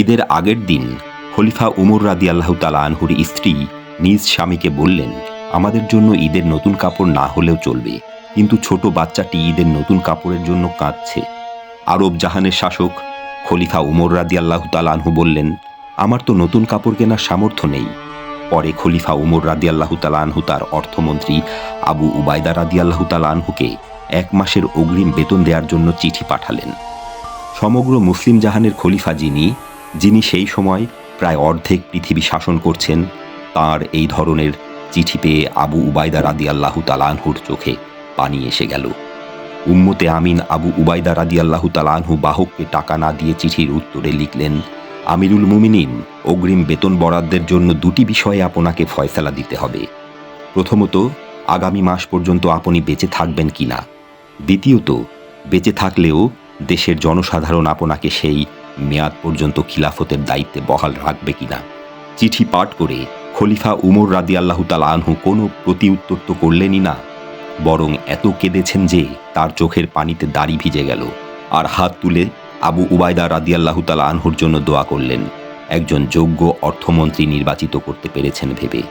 ঈদের আগের দিন খলিফা উমর রাদি আল্লাহ তালা আনহুর স্ত্রী নিজ স্বামীকে বললেন, আমাদের জন্য ঈদের নতুন কাপড় না হলেও চলবে, কিন্তু ছোট বাচ্চাটি ঈদের নতুন কাপড়ের জন্য কাঁদছে। আরব জাহানের শাসক খলিফা উমর রাদি আল্লাহ তালানহু বললেন, আমার তো নতুন কাপড় কেনার সামর্থ্য নেই। পরে খলিফা উমর রাদি আল্লাহ তালানহু তার অর্থমন্ত্রী আবু উবায়দা রাদি আল্লাহ তালানহুকে এক মাসের অগ্রিম বেতন দেওয়ার জন্য চিঠি পাঠালেন। সমগ্র মুসলিম জাহানের খলিফা যিনি যিনি সেই সময় প্রায় অর্ধেক পৃথিবী শাসন করছেন, তার এই ধরনের চিঠি পেয়ে আবু উবায়দা রাদি আল্লাহ তালানহুর চোখে পানি এসে গেল। উম্মতে আমিন আবু উবায়দা রাদি আল্লাহ তালানহু বাহককে টাকা না দিয়ে চিঠির উত্তরে লিখলেন, আমিরুল মুমিনিন, অগ্রিম বেতন বরাদ্দের জন্য দুটি বিষয়ে আপনাকে ফয়সালা দিতে হবে। প্রথমত, আগামী মাস পর্যন্ত আপনি বেঁচে থাকবেন কিনা? দ্বিতীয়ত, বেঁচে থাকলেও দেশের জনসাধারণ আপনাকে সেই মেয়াদ পর্যন্ত খিলাফতের দায়িত্বে বহাল রাখবে কিনা? চিঠি পাঠ করে খলিফা উমর রাদি আল্লাহ আনহু কোনো প্রতি উত্তর তো করলেনই না। বরং এত কেঁদেছেন যে তার চোখের পানিতে দাড়ি ভিজে গেল আর হাত তুলে আবু উবায়দা রাদিয়াল্লাহ তালা আনহুর জন্য দোয়া করলেন। একজন যোগ্য অর্থমন্ত্রী নির্বাচিত করতে পেরেছেন ভেবে।